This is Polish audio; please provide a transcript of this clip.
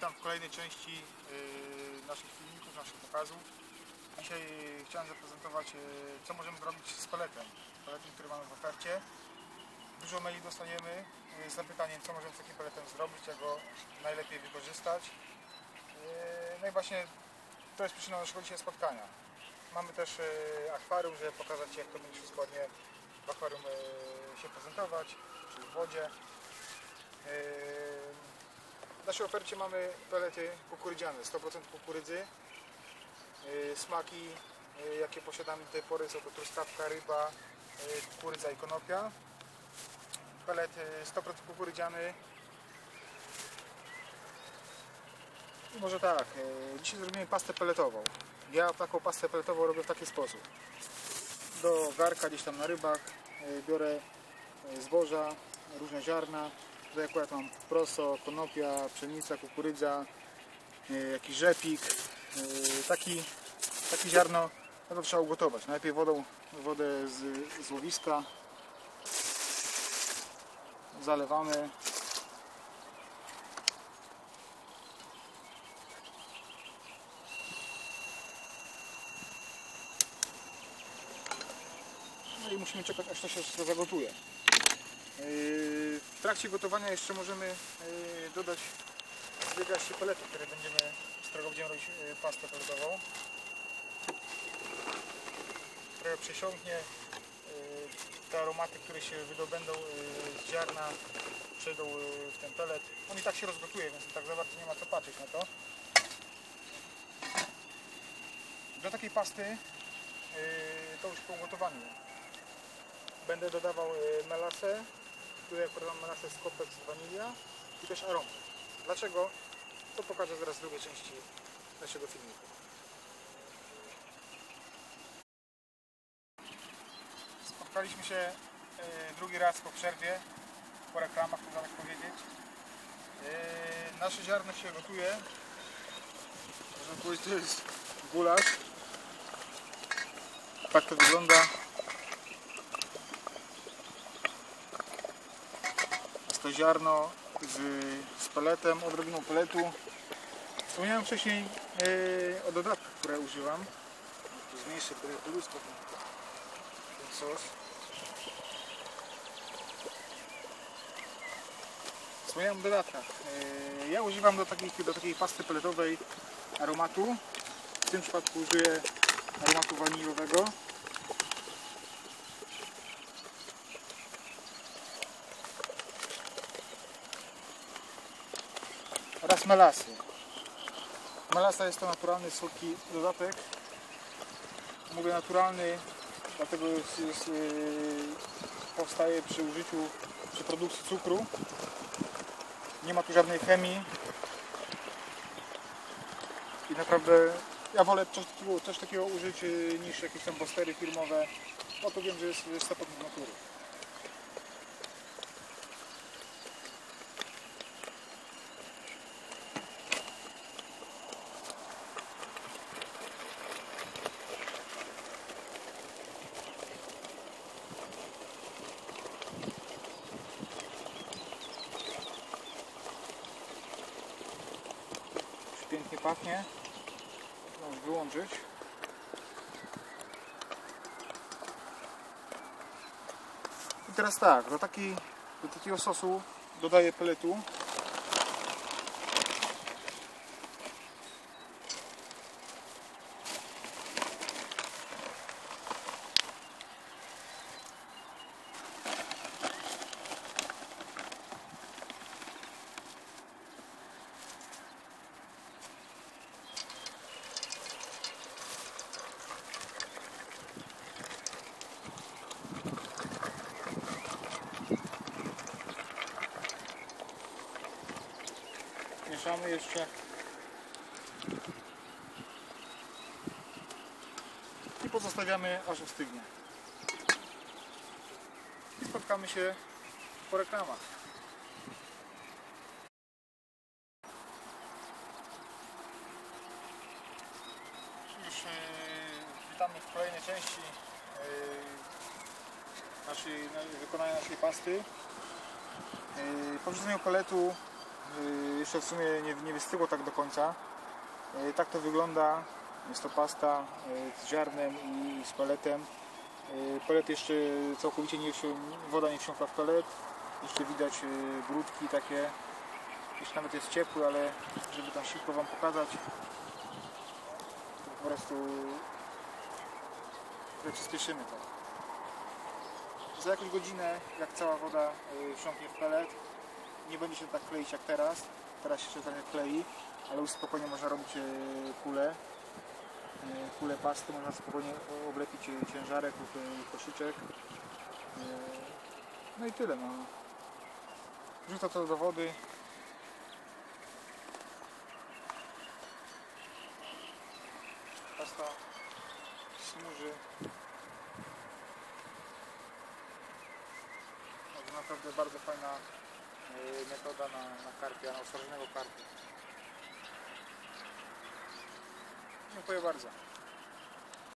witam w kolejnej części yy, naszych filmików, naszych pokazów. Dzisiaj chciałem zaprezentować, yy, co możemy zrobić z peletem. Peletem, który mamy w ofercie. Dużo maili dostajemy yy, z zapytaniem, co możemy z takim peletem zrobić, jak go najlepiej wykorzystać. Yy, No i właśnie to jest przyczyną naszego dzisiaj spotkania. Mamy też yy, akwarium, żeby pokazać jak to będzie wszystko ładnie w akwarium yy, się prezentować, czy w wodzie. Naszej ofercie mamy pelety kukurydziane, 100% kukurydzy. Yy, Smaki, yy, jakie posiadamy do tej pory, są to truskawka, ryba, yy, kukurydza i konopia. Pelet yy, 100% kukurydziany. I może tak, dzisiaj zrobimy pastę peletową. Ja taką pastę peletową robię w taki sposób. Do garka gdzieś tam na rybach biorę zboża, różne ziarna, Tutaj akurat mam proso, konopia, pszenica, kukurydza, yy, jakiś rzepik. Yy, taki, taki ziarno no to trzeba ugotować. Najpierw wodą, wodę z, z łowiska zalewamy. No i musimy czekać aż to się zagotuje. W trakcie gotowania jeszcze możemy yy, dodać się pelety, które będziemy, z którego będziemy robić yy, pastę peletową. Trochę przesiąknie yy, te aromaty, które się wydobędą z ziarna, przejdą w ten pelet. On i tak się rozgotuje, więc tak za bardzo nie ma co patrzeć na to. Do takiej pasty to już po ugotowaniu będę dodawał melasę, tutaj akurat mam melasę z kopek z wanilia i też aromat. Dlaczego? To pokażę zaraz w drugiej części naszego filmiku. Spotkaliśmy się e, drugi raz po przerwie, po reklamach, można tak powiedzieć. E, Nasze ziarno się gotuje. Można powiedzieć, to jest gulasz. Tak to wygląda. To ziarno z, z peletem, odrobiną peletu. Wspomniałem wcześniej e, o dodatkach, które używam. Tu Zmniejszę pelutko ten, sos. Wspomniałem o dodatkach. E, ja używam do do takiej pasty peletowej aromatu. W tym przypadku użyję aromatu waniliowego. Oraz melasy. Melasa jest to naturalny słodki dodatek. Mówię naturalny, dlatego jest, jest, yy, powstaje przy użyciu, przy produkcji cukru. Nie ma tu żadnej chemii. I naprawdę ja wolę coś takiego, coś takiego użyć yy, niż jakieś tam postery firmowe, bo to wiem, że jest, 100% natury. Już pięknie pachnie. Możesz wyłączyć. I teraz tak, do, takiej, do takiego sosu dodaję peletu. Mieszamy jeszcze. I pozostawiamy aż ostygnie. I spotkamy się po reklamach. Już witamy w kolejnej części e, naszej, na- wykonania naszej pasty. E, Po wrzuceniu jeszcze w sumie nie, nie wystygło tak do końca. Y, Tak to wygląda. Jest to pasta y, z ziarnem i z peletem. Y, Pelet jeszcze całkowicie nie wsią, woda nie wsiąkła w pelet. Jeszcze widać y, brudki takie. Jeszcze nawet jest ciepły, ale żeby tam szybko Wam pokazać, to po prostu przyspieszymy to. Za jakąś godzinę, jak cała woda y, wsiąknie w pelet, nie będzie się tak kleić jak teraz. Teraz się trochę klei, ale już spokojnie można robić kulę. Y, Kulę pasty można spokojnie oblepić y, ciężarek lub koszyczek. No i tyle. No. Wrzuca to do wody. Pasta smuży. Naprawdę bardzo fajna metoda na, na karpia, na ostrożnego karpia. Dziękuję bardzo.